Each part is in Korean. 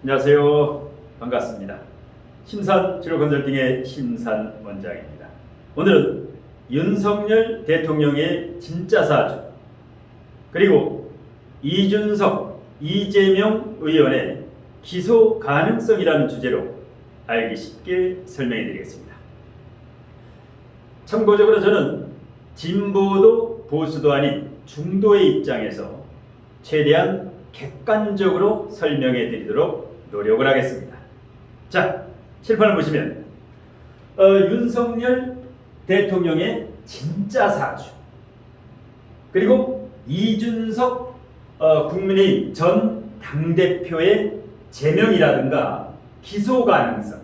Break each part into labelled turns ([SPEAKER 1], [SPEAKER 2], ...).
[SPEAKER 1] 안녕하세요. 반갑습니다. 심산 주로 컨설팅의 심산 원장입니다. 오늘은 윤석열 대통령의 진짜 사주 그리고 이준석, 이재명 의원의 기소 가능성이라는 주제로 알기 쉽게 설명해 드리겠습니다. 참고적으로 저는 진보도 보수도 아닌 중도의 입장에서 최대한 객관적으로 설명해 드리도록 노력을 하겠습니다. 자, 칠판을 보시면 어, 윤석열 대통령의 진짜 사주 그리고 이준석 어, 국민의힘 전 당대표의 제명이라든가 기소 가능성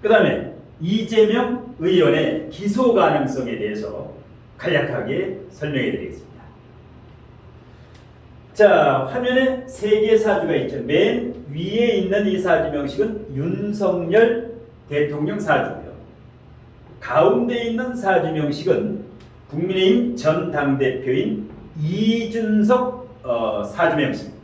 [SPEAKER 1] 그 다음에 이재명 의원의 기소 가능성에 대해서 간략하게 설명해 드리겠습니다. 자, 화면에 세 개의 사주가 있죠. 맨 위에 있는 이 사주 명식은 윤석열 대통령 사주고요. 가운데 있는 사주 명식은 국민의힘 전 당대표인 이준석 어, 사주 명식입니다.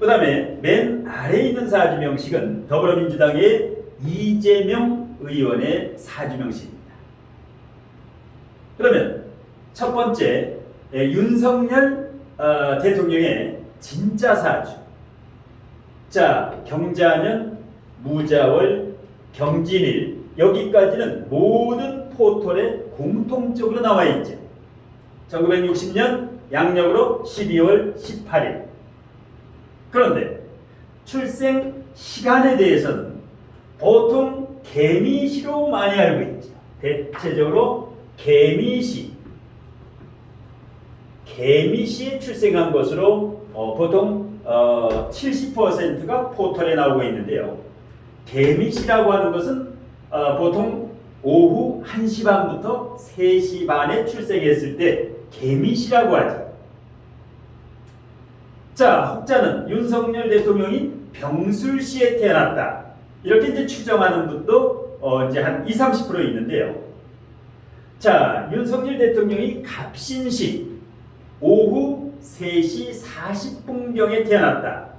[SPEAKER 1] 그 다음에 맨 아래에 있는 사주 명식은 더불어민주당의 이재명 의원의 사주 명식입니다. 그러면 첫 번째 예, 윤석열 어, 대통령의 진짜 사주. 자, 경자년, 무자월, 경진일 여기까지는 모든 포털에 공통적으로 나와 있죠. 1960년 양력으로 12월 18일. 그런데 출생 시간에 대해서는 보통 개미시로 많이 알고 있죠. 대체적으로 개미시. 개미시에 출생한 것으로 어, 보통 어, 70%가 포털에 나오고 있는데요. 개미시라고 하는 것은 어, 보통 오후 1시 반부터 3시 반에 출생했을 때 개미시라고 하죠. 자, 혹자는 윤석열 대통령이 병술시에 태어났다. 이렇게 이제 추정하는 분도 어, 이제 한 20, 30% 있는데요. 자, 윤석열 대통령이 갑신시 오후 3시 40분경에 태어났다.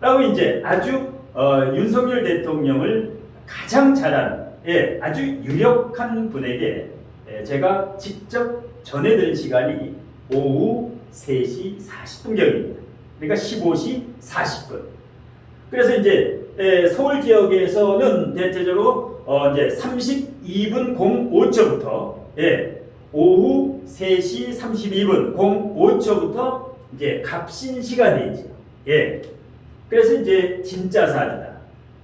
[SPEAKER 1] 라고 이제 아주 어, 윤석열 대통령을 가장 잘 아는 예, 아주 유력한 분에게 예, 제가 직접 전해드린 시간이 오후 3시 40분경입니다. 그러니까 15시 40분. 그래서 이제 예, 서울 지역에서는 대체적으로 어, 이제 32분 05초부터 예, 오후 3시 32분 05초부터 이제 갑신 시간이죠. 예. 그래서 이제 진짜 사주다.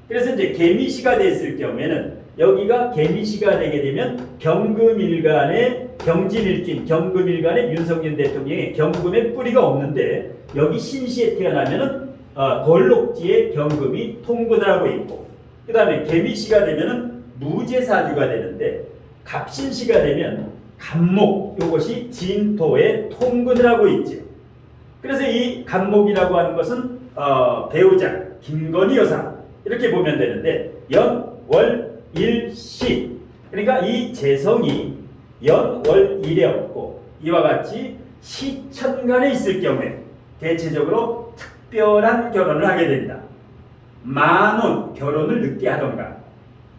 [SPEAKER 1] 그래서 이제 개미시가 됐을 경우에는 여기가 개미 시가 되게 되면 경금일간의 경진일진 경금일간의 윤석열 대통령의 경금의 뿌리가 없는데 여기 신시에 태어나면은 어, 걸록지에 경금이 통근을 하고 있고 그 다음에 개미 시가 되면은 무제사주가 되는데 갑신시가 되면 간목 이것이 진토에 통근을 하고 있죠. 그래서 이 간목이라고 하는 것은 어, 배우자 김건희 여사 이렇게 보면 되는데 연, 월, 일, 시 그러니까 이 재성이 연, 월, 일에 없고 이와 같이 시천간에 있을 경우에 대체적으로 특별한 결혼을 하게 된다. 만원 결혼을 늦게 하던가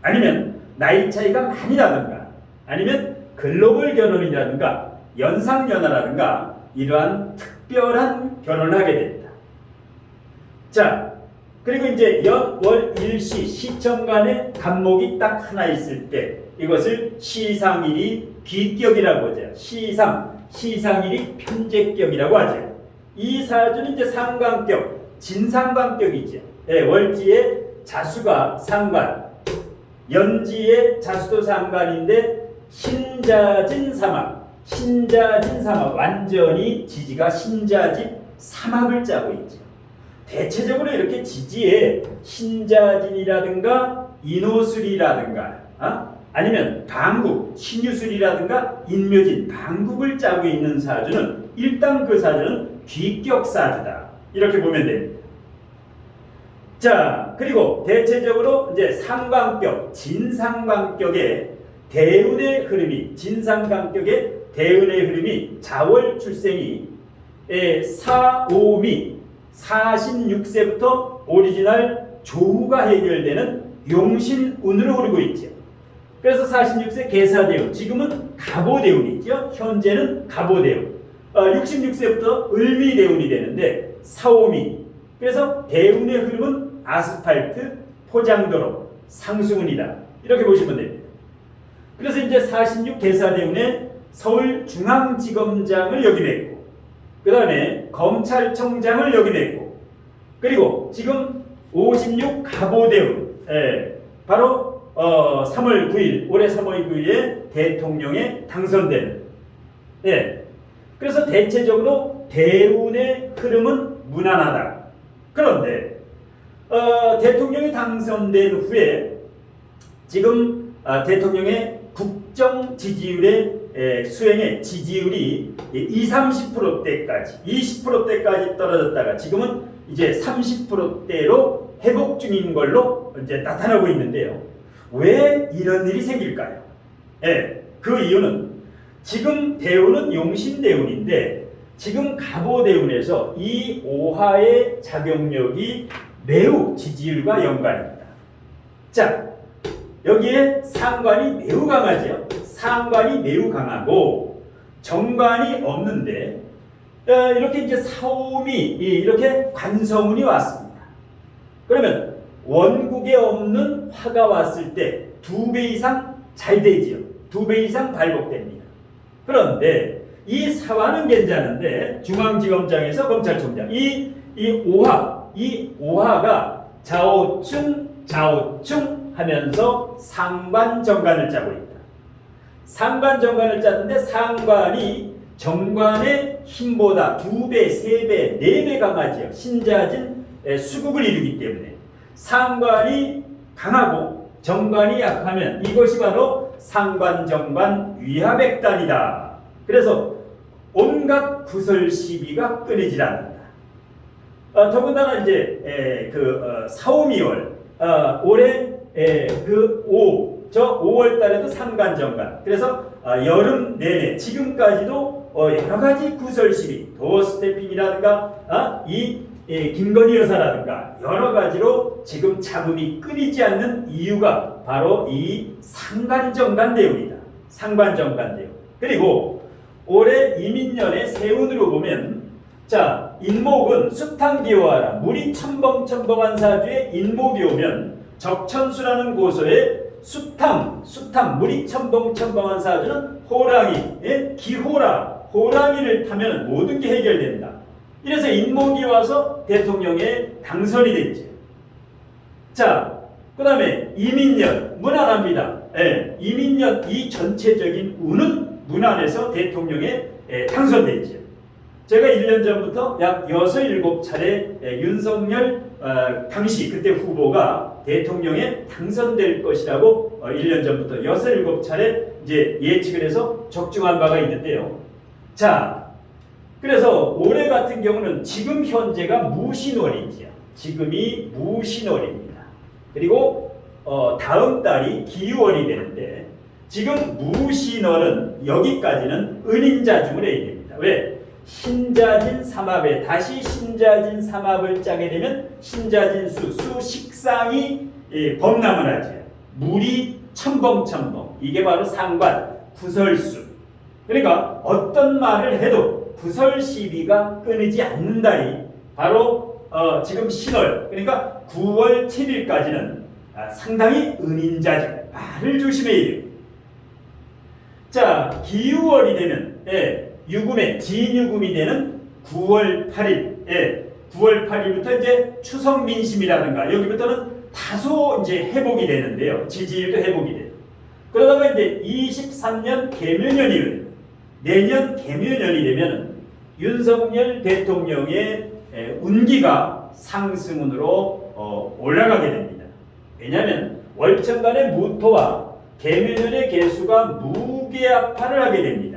[SPEAKER 1] 아니면 나이 차이가 많이 나던가 아니면 글로벌 결혼이라든가 연상연하라든가 이러한 특별한 결혼을 하게 됩니다. 자, 그리고 이제 연, 월, 일 시, 시청간에 간목이 딱 하나 있을 때 이것을 시상일이 비격이라고 하죠. 시상, 시상일이 편제격이라고 하죠. 이 사주는 이제 상관격, 진상관격이죠. 예, 월지에 자수가 상관, 연지에 자수도 상관인데 신자진 사막, 신자진 사막 완전히 지지가 신자집 사막을 짜고 있죠. 대체적으로 이렇게 지지에 신자진이라든가 인호술이라든가 어? 아니면 방국, 신유술이라든가 인묘진, 방국을 짜고 있는 사주는 일단 그 사주는 귀격 사주다. 이렇게 보면 됩니다. 자, 그리고 대체적으로 이제 상관격, 진상관격의 대운의 흐름이 진상관격의 대운의 흐름이 자월 출생이 에, 사오미 46세부터 오리지널 조후가 해결되는 용신운으로 오르고 있죠. 그래서 46세 계사대운, 지금은 갑오대운이죠. 현재는 갑오대운. 어, 66세부터 을미대운이 되는데 사오미. 그래서 대운의 흐름은 아스팔트, 포장도로, 상승운이다. 이렇게 보시면 됩니다. 그래서 이제 46 계사대운에 서울중앙지검장을 역임했고 그 다음에 검찰청장을 역임했고 그리고 지금 56 갑오대운 예, 바로 어, 3월 9일 올해 3월 9일에 대통령에 당선되는 예, 그래서 대체적으로 대운의 흐름은 무난하다. 그런데 어, 대통령이 당선된 후에 지금 아, 대통령의 국정 지지율의 에, 수행의 지지율이 20, 30%대까지 20%대까지 떨어졌다가 지금은 이제 30%대로 회복 중인 걸로 이제 나타나고 있는데요. 왜 이런 일이 생길까요? 예, 그 이유는 지금 대운은 용신대운인데 지금 갑오대운에서 이 오화의 작용력이 매우 지지율과 연관입니다. 자, 여기에 상관이 매우 강하죠. 상관이 매우 강하고 정관이 없는데 어, 이렇게 이제 사오미 이렇게 관성운이 왔습니다. 그러면 원국에 없는 화가 왔을 때 두 배 이상 잘 되지요. 두 배 이상 발복됩니다. 그런데 이 사화는 괜찮은데 중앙지검장에서 검찰총장 이, 이 오화 이 오화가 좌우충 좌우충 하면서 상관 정관을 짜고 있다. 상관 정관을 짜는데 상관이 정관의 힘보다 두 배, 세 배, 네 배 강하지요. 신자진 에, 수국을 이루기 때문에 상관이 강하고 정관이 약하면 이것이 바로 상관 정관 위합액단이다. 그래서 온갖 구설 시비가 끊이질 않는다. 어, 더군다나 이제 에, 그 어, 사오미월 어, 올해 에, 그 5, 저 5월 달에도 상관정관. 그래서 어, 여름 내내 지금까지도 어, 여러 가지 구설 시비, 도어 스태핑이라든가 어, 이 예, 김건희 여사라든가 여러 가지로 지금 잡음이 끊이지 않는 이유가 바로 이 상관정관 대운이다. 상관정관 대운. 그리고 올해 이민년의 세운으로 보면 자 인목은 숱한기와라 물이 첨벙첨벙한 사주에 인목이 오면 적천수라는 고소에 숱함 숱함 물이 첨벙첨벙한 사주는 호랑이 예? 기호라 호랑이를 타면 모든 게 해결된다. 이래서 인목이 와서 대통령에 당선이 됐지. 자, 그 다음에 이민년 무난합니다. 예, 이민년 이 전체적인 운은 무난해서 대통령에 예, 당선됐죠. 제가 1년 전부터 약 6, 7차례 예, 윤석열 어, 당시 그때 후보가 대통령에 당선될 것이라고 어, 1년 전부터 6, 7차례 이제 예측을 해서 적중한 바가 있는데요. 자, 그래서 올해 같은 경우는 지금 현재가 무신월이지요. 지금이 무신월입니다. 그리고 어, 다음 달이 기월이 되는데 지금 무신월은 여기까지는 은인자 중을 해야 됩니다. 왜? 신자진 삼합에 다시 신자진 삼합을 짜게 되면 신자진 수, 수 식상이 예, 범람을 하죠. 물이 첨벙첨벙 이게 바로 상관 구설수. 그러니까 어떤 말을 해도 구설 시비가 끊이지 않는다니 바로 어, 지금 10월 그러니까 9월 7일까지는 아, 상당히 은인자적 말을 조심해야 돼요. 자 기유월이 되면 예, 유금의 진유금이 되는 9월 8일 예, 9월 8일부터 이제 추석 민심이라든가 여기부터는 다소 이제 회복이 되는데요. 지지율도 회복이 돼요. 그러다가 이제 23년 개묘년이 내년 개묘년이 되면 윤석열 대통령의 에, 운기가 상승운으로 어, 올라가게 됩니다. 왜냐하면 월천간의 무토와 개묘년의 개수가 무게합파를 하게 됩니다.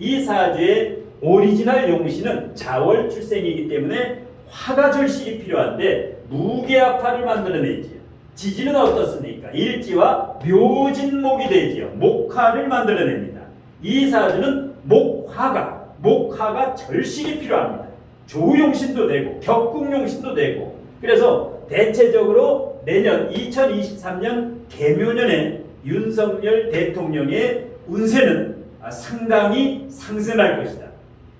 [SPEAKER 1] 이 사주의 오리지널 용신은 자월 출생이기 때문에 화가 절실히 필요한데 무게합파를 만들어내지요. 지지는 어떻습니까? 일지와 묘진목이 되지요. 목화를 만들어냅니다. 이 사주는 목화가 목화가 절실히 필요합니다. 조용신도 되고 격국용신도 되고 그래서 대체적으로 내년 2023년 개묘년에 윤석열 대통령의 운세는 아, 상당히 상승할 것이다.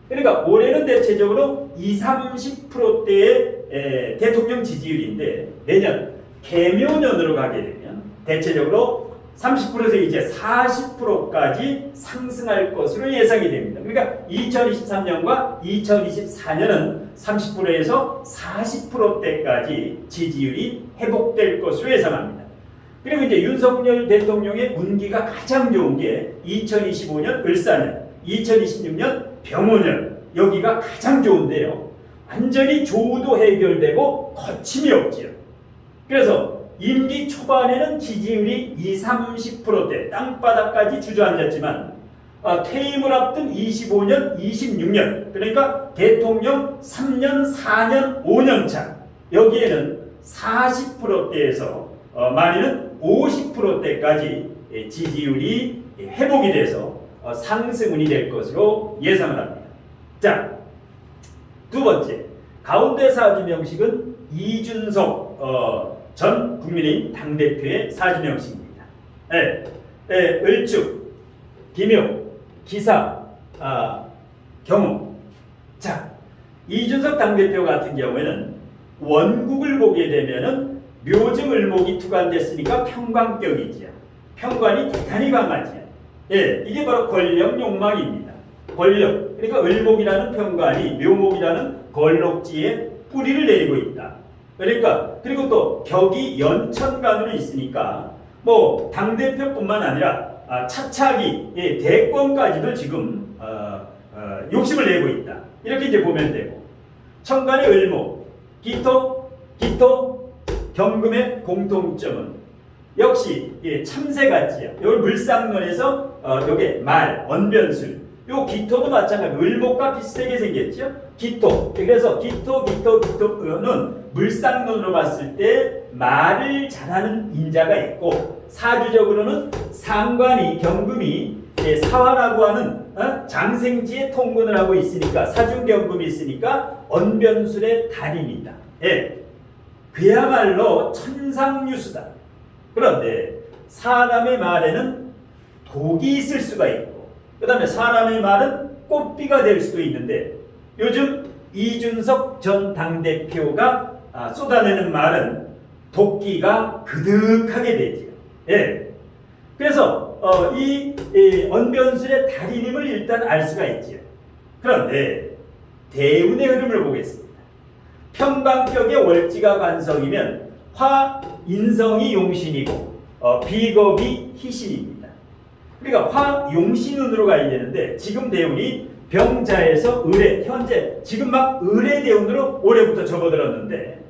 [SPEAKER 1] 그러니까 올해는 대체적으로 20, 30%대의 대통령 지지율인데 내년 개묘년으로 가게 되면 대체적으로 30%에서 이제 40%까지 상승할 것으로 예상이 됩니다. 그러니까 2023년과 2024년은 30%에서 40%대까지 지지율이 회복될 것으로 예상합니다. 그리고 이제 윤석열 대통령의 운기가 가장 좋은 게 2025년 을사년, 2026년 병원년 여기가 가장 좋은데요. 완전히 조우도 해결되고 거침이 없지요. 그래서 임기 초반에는 지지율이 20, 30%대 땅바닥까지 주저앉았지만 아, 퇴임을 앞둔 25년, 26년 그러니까 대통령 3년, 4년, 5년 차 여기에는 40%대에서 어, 많이는 50%대까지 예, 지지율이 회복이 돼서 어, 상승운이 될 것으로 예상을 합니다. 자, 두 번째 가운데 사주 명식은 이준석 어, 전 국민의힘 당 대표의 사주 명식입니다. 예, 예, 을축, 김용, 기사, 아, 경우. 자, 이준석 당 대표 같은 경우에는 원국을 보게 되면은 묘증 을목이 투관됐으니까 평관격이지요. 평관이 대단히 강하지요. 예, 이게 바로 권력 욕망입니다. 권력. 그러니까 을목이라는 평관이 묘목이라는 걸록지에 뿌리를 내리고 있다. 그러니까 그리고 또 격이 연천간으로 있으니까 뭐 당 대표뿐만 아니라 아, 차차기 예, 대권까지도 지금 어, 어, 욕심을 내고 있다. 이렇게 이제 보면 되고 천간의 을목, 기토, 기토, 경금의 공통점은 역시 예, 참새 같지요. 요 물상론에서 어, 요게 말, 언변술. 요 기토도 마찬가지. 을목과 비슷하게 생겼죠. 기토. 그래서 기토, 기토, 기토는 물상론으로 봤을 때 말을 잘하는 인자가 있고 사주적으로는 상관이 경금이 예, 사화라고 하는 어? 장생지에 통근을 하고 있으니까 사중경금이 있으니까 언변술의 달인이다. 예. 그야말로 천상유수다. 그런데 사람의 말에는 독이 있을 수가 있고 그 다음에 사람의 말은 꽃비가 될 수도 있는데 요즘 이준석 전 당대표가 아, 쏟아내는 말은 도끼가 그득하게 되지요. 예. 그래서 어, 이, 이 언변술의 달인임을 일단 알 수가 있지요. 그런데 대운의 흐름을 보겠습니다. 평방격의 월지가 관성이면 화 인성이 용신이고 어, 비겁이 희신입니다. 그러니까 화 용신운으로 가야 되는데 지금 대운이 병자에서 을에 현재 지금 막 을의 대운으로 올해부터 접어들었는데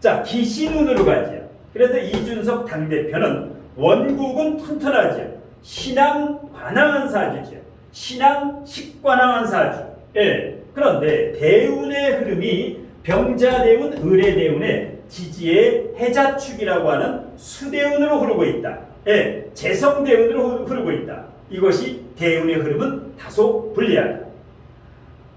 [SPEAKER 1] 자 기신운으로 가죠. 그래서 이준석 당 대표는 원국은 튼튼하죠. 신앙 관항한 사주죠. 신앙 식관항한 사주. 예. 그런데 대운의 흐름이 병자 대운, 을의 대운에 지지의 해자축이라고 하는 수대운으로 흐르고 있다. 예, 재성 대운으로 흐르고 있다. 이것이 대운의 흐름은 다소 불리하다.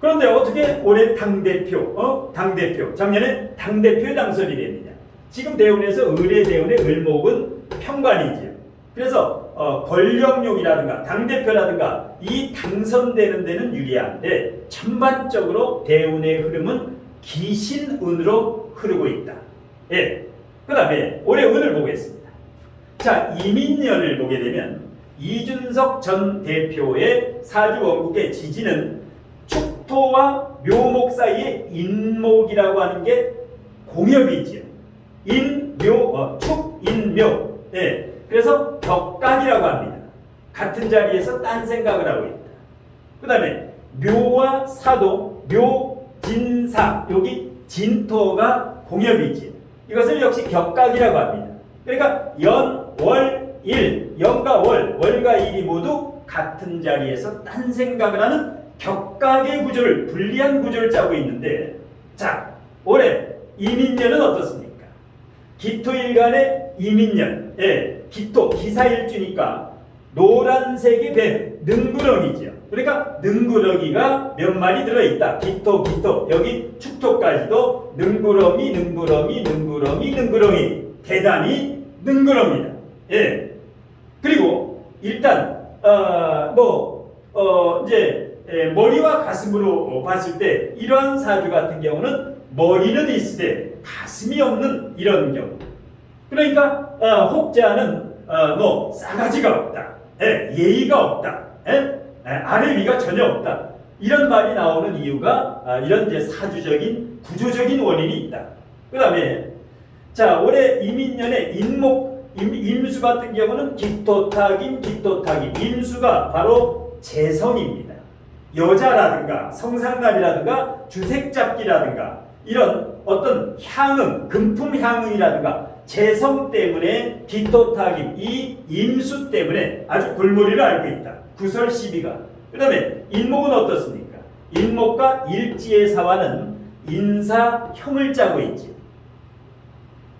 [SPEAKER 1] 그런데 어떻게 올해 당 대표, 어, 당 대표 작년에 당 대표에 당선이 됩니다. 지금 대운에서 을의 대운의 을목은 평관이지요. 그래서 어, 권력욕이라든가 당 대표라든가 이 당선되는 데는 유리한데 전반적으로 대운의 흐름은 기신운으로 흐르고 있다. 예. 그 다음에 올해 운을 보겠습니다. 자, 이민년을 보게 되면 이준석 전 대표의 사주 원국의 지지는 축토와 묘목 사이에 인목이라고 하는 게 공엽이지요. 인 묘, 어, 축, 인 묘. 예. 그래서 격간이라고 합니다. 같은 자리에서 딴 생각을 하고 있다. 그 다음에 묘와 사도, 묘, 진사, 여기 진토가 공엽이지. 이것을 역시 격각이라고 합니다. 그러니까 연, 월, 일, 연과 월, 월과 일이 모두 같은 자리에서 딴 생각을 하는 격각의 구조를, 불리한 구조를 짜고 있는데, 자, 올해 이민년은 어떻습니까? 기토일간의 이민년, 예, 기토, 기사일주니까 노란색이 뱀, 능구렁이죠. 그러니까 능구렁이가 몇 마리 들어있다. 기토, 기토. 여기 축토까지도 능구렁이, 능구렁이, 능구렁이, 능구렁이. 대단히 능구렁이다. 예. 그리고 일단 어, 뭐 어, 이제 예, 머리와 가슴으로 봤을 때 이러한 사주 같은 경우는 머리는 있으되 가슴이 없는 이런 경우. 그러니까 어, 혹자는 어, 뭐 싸가지가 없다. 예, 예의가 없다. 예? 예, 아래 위가 전혀 없다. 이런 말이 나오는 이유가 아, 이런 이제 사주적인 구조적인 원인이 있다. 그 다음에 자 올해 이민년에 인목 임, 임수 같은 경우는 기토탁임 기토탁임 임수가 바로 재성입니다. 여자라든가 성상납이라든가 주색잡기라든가 이런 어떤 향응 금품 향응이라든가 재성 때문에 기토탁임 이 임수 때문에 아주 골머리를 앓고 있다. 구설 시비가 그 다음에 인목은 어떻습니까? 인목과 일지의 사화는 인사형을 짜고 있지.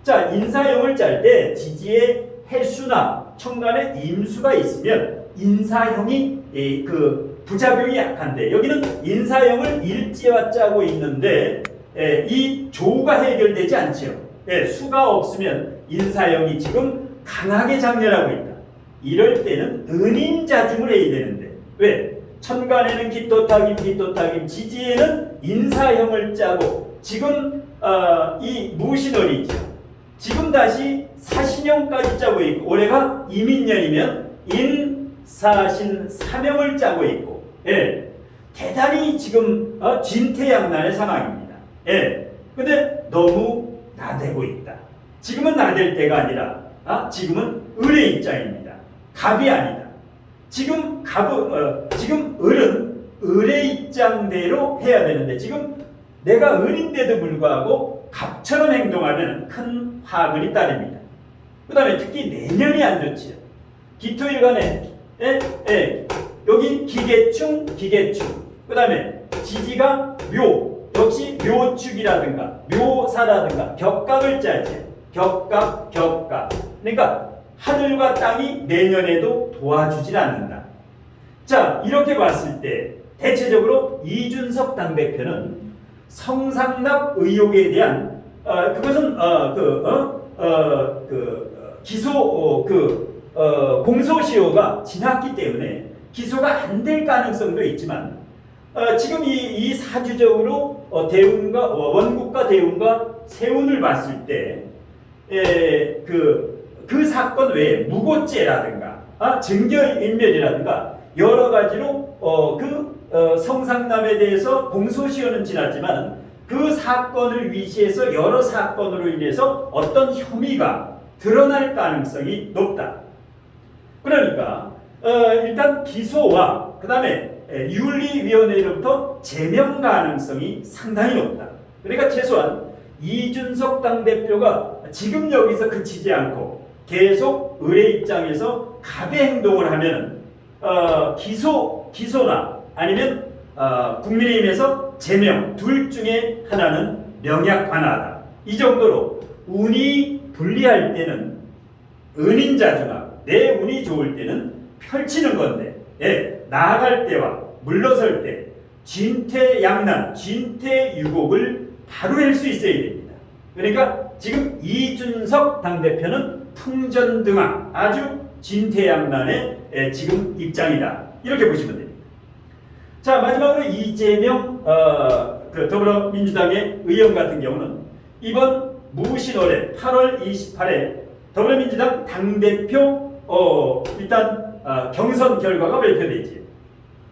[SPEAKER 1] 자, 인사형을 짤 때 지지에 해수나 청간에 임수가 있으면 인사형이 이, 그 부작용이 약한데 여기는 인사형을 일지와 짜고 있는데 에, 이 조가 해결되지 않지요. 예, 수가 없으면 인사형이 지금 강하게 장렬하고 있다. 이럴 때는 은인자중을 해야 되는데 왜? 천간에는 기토탁임 기토탁임 지지에는 인사형을 짜고 지금 어, 이 무신월이죠. 지금 다시 사신형까지 짜고 있고 올해가 이민년이면 인사신 사명을 짜고 있고 예. 대단히 지금 어, 진퇴양난의 상황입니다. 예. 근데 너무 나대고 있다. 지금은 나댈 때가 아니라 아, 지금은 을의 입장입니다. 갑이 아니다. 지금 갑 어, 지금 을은 을의 입장대로 해야 되는데 지금 내가 을인데도 불구하고 갑처럼 행동하면 큰 화근이 따릅니다. 그 다음에 특히 내년이 안 좋지요. 기토일간에 에, 에, 여기 기계충, 기계충. 그 다음에 지지가 묘, 역시 묘축이라든가 묘사라든가 격각을 짜지. 격각, 격각. 그러니까 하늘과 땅이 내년에도 도와주질 않는다. 자, 이렇게 봤을 때 대체적으로 이준석 당대표는 성상납 의혹에 대한 어, 그것은 어, 그, 어, 어, 그 어, 기소 어, 그 어, 공소시효가 지났기 때문에 기소가 안 될 가능성도 있지만 어, 지금 이, 이 사주적으로 어, 대운과 어, 원국과 대운과 세운을 봤을 때 에, 그, 그 사건 외에 무고죄라든가 아, 증거인멸이라든가 여러 가지로 어, 그 어, 성상남에 대해서 공소시효는 지났지만 그 사건을 위시해서 여러 사건으로 인해서 어떤 혐의가 드러날 가능성이 높다. 그러니까 어, 일단 기소와 그 다음에 윤리위원회로부터 제명 가능성이 상당히 높다. 그러니까 최소한 이준석 당대표가 지금 여기서 그치지 않고 계속 의뢰 입장에서 갑의 행동을 하면 어, 기소 기소나 아니면 어, 국민의힘에서 제명 둘 중에 하나는 명약 관하다. 이 정도로 운이 불리할 때는 은인자중하고 내 운이 좋을 때는 펼치는 건데 예, 나아갈 때와 물러설 때 진퇴양난, 진퇴유곡을 바로 낼수 있어야 됩니다. 그러니까 지금 이준석 당대표는 풍전등화 아주 진퇴양난의 예, 지금 입장이다. 이렇게 보시면 됩니다. 자 마지막으로 이재명 어, 그 더불어민주당의 의원 같은 경우는 이번 무신월에 8월 28일 더불어민주당 당대표 어, 일단 어, 경선 결과가 발표되지.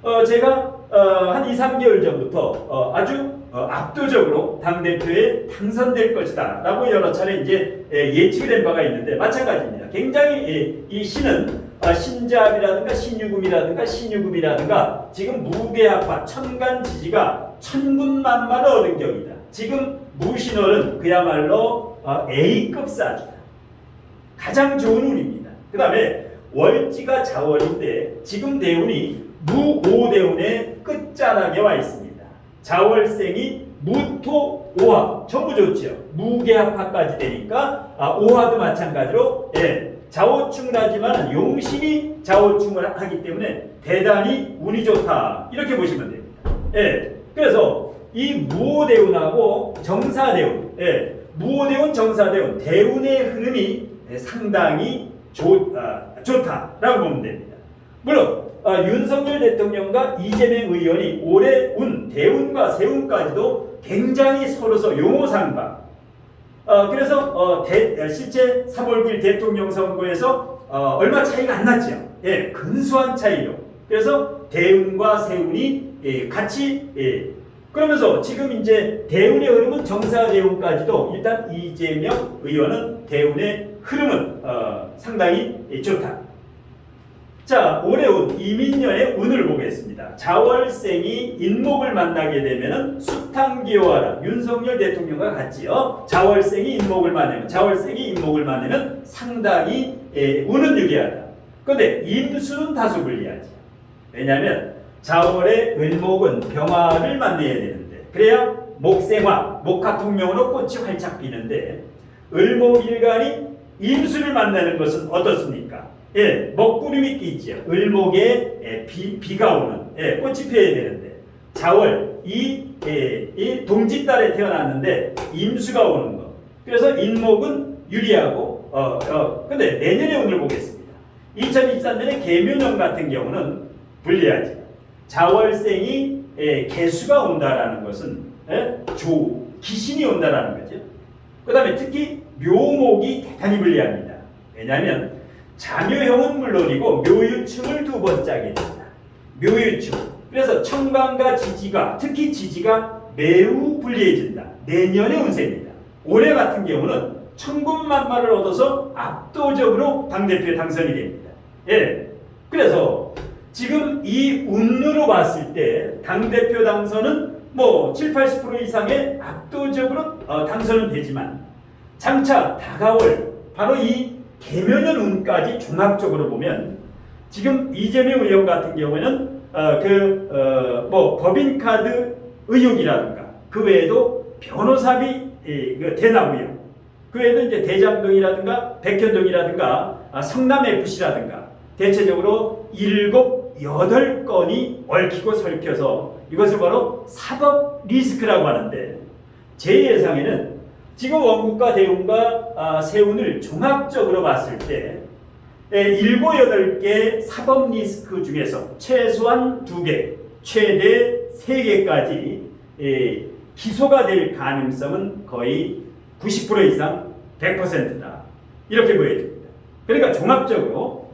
[SPEAKER 1] 어, 제가 어, 한 2, 3개월 전부터 어, 아주 어, 압도적으로 당 대표에 당선될 것이다 라고 여러 차례 이제 예, 예측이 된 바가 있는데 마찬가지입니다. 굉장히 예, 이 신은 아, 신자합이라든가 신유금이라든가 신유금이라든가 지금 무계합화 천간 지지가 천군만마를 얻은 격이다. 지금 무신월은 그야말로 어, A급 사주다. 가장 좋은 운입니다. 그 다음에 월지가 자월인데 지금 대운이 무오대운의 끝자락에 와 있습니다. 자월생이 무토 오화 전부 좋지요. 무계합화까지 되니까 아, 오화도 마찬가지로 예, 하지만 용신이 좌우충을 하기 때문에 대단히 운이 좋다 이렇게 보시면 됩니다. 예, 그래서 이 무오대운하고 정사대운, 예, 무오대운, 정사대운 대운의 흐름이 상당히 좋, 아, 좋다라고 보면 됩니다. 물론 아, 윤석열 대통령과 이재명 의원이 올해 운, 대운과 세운까지도 굉장히 서로서 용호상방. 어, 그래서 어, 대, 어, 실제 3월 9일 대통령 선거에서 어, 얼마 차이가 안 났죠. 예, 근소한 차이로. 그래서 대운과 세운이 예, 같이 예. 그러면서 지금 이제 대운의 흐름은 정사 대운까지도 일단 이재명 의원은 대운의 흐름은 어, 상당히 예, 좋다. 자, 올해 운 이민년의 운을 보겠습니다. 자월생이 인목을 만나게 되면은 수탕기호하라 윤석열 대통령과 같지요. 자월생이 인목을 만나면 자월생이 인목을 만나면 상당히 예, 운은 유리하다. 그런데 임수는 다소 불리하지. 왜냐하면 자월의 을목은 병화를 만나야 되는데 그래야 목생화, 목화통명으로 꽃이 활짝 피는데 을목일간이 임수를 만나는 것은 어떻습니까? 예, 먹구름이 끼죠. 을목에 예, 비, 비가 오는 예, 꽃이 피어야 되는데 자월 이, 예, 이 동짓달에 태어났는데 임수가 오는 거. 그래서 인목은 유리하고 어, 어, 근데 내년의 운을 보겠습니다. 2023년에 개묘년 같은 경우는 불리하지. 자월생이 예, 개수가 온다라는 것은 예, 조 기신이 온다라는 거죠. 그 다음에 특히 묘목이 대단히 불리합니다. 왜냐하면 자묘형은 물론이고 묘유충을 두번 짜게 된다. 묘유충. 그래서 청강과 지지가 특히 지지가 매우 불리해진다. 내년의 운세입니다. 올해 같은 경우는 천군만마를 얻어서 압도적으로 당대표에 당선이 됩니다. 예. 그래서 지금 이 운으로 봤을 때 당 대표 당선은 뭐 7, 80% 이상의 압도적으로 어, 당선은 되지만 장차 다가올 바로 이 개면연 운까지 종합적으로 보면 지금 이재명 의원 같은 경우에는 어, 그뭐 법인카드 의혹이라든가 그 외에도 변호사비 이, 그 대납 의혹 그 외에도 이제 대장동이라든가 백현동이라든가 아, 성남 FC라든가 대체적으로 일곱 여덟 건이 얽히고 설켜서 이것을 바로 사법 리스크라고 하는데 제 예상에는 지금 원국과 대운과 아, 세운을 종합적으로 봤을 때 예, 일곱 여덟 개 사법 리스크 중에서 최소한 두 개, 최대 세 개까지 예, 기소가 될 가능성은 거의 90% 이상 100%다. 이렇게 보여집니다. 그러니까 종합적으로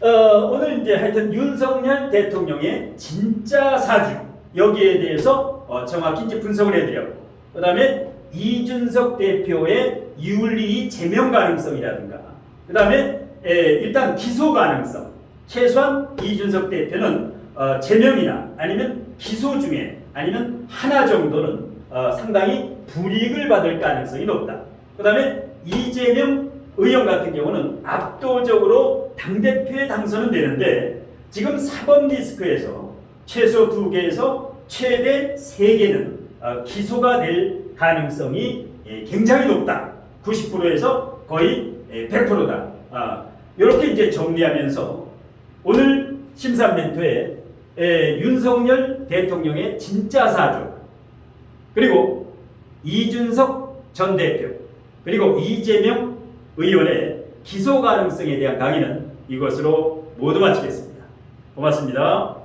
[SPEAKER 1] 어, 오늘 이제 하여튼 윤석열 대통령의 진짜 사주 여기에 대해서 어, 정확히 이제 분석을 해드렸고 그 다음에 이준석 대표의 윤리 제명 가능성이라든가 그 다음에 일단 기소 가능성 최소한 이준석 대표는 어, 제명이나 아니면 기소 중에 아니면 하나 정도는 어, 상당히 불이익을 받을 가능성이 높다. 그 다음에 이재명 의원 같은 경우는 압도적으로 당대표에 당선은 되는데 지금 사법 리스크에서 최소 두 개에서 최대 세 개는 어, 기소가 될 가능성이 예, 굉장히 높다. 90%에서 거의 100%다. 아, 이렇게 이제 정리하면서 오늘 심사 멘토에 예, 윤석열 대통령의 진짜 사주 그리고 이준석 전 대표 그리고 이재명 의원의 기소 가능성에 대한 강의는 이것으로 모두 마치겠습니다. 고맙습니다.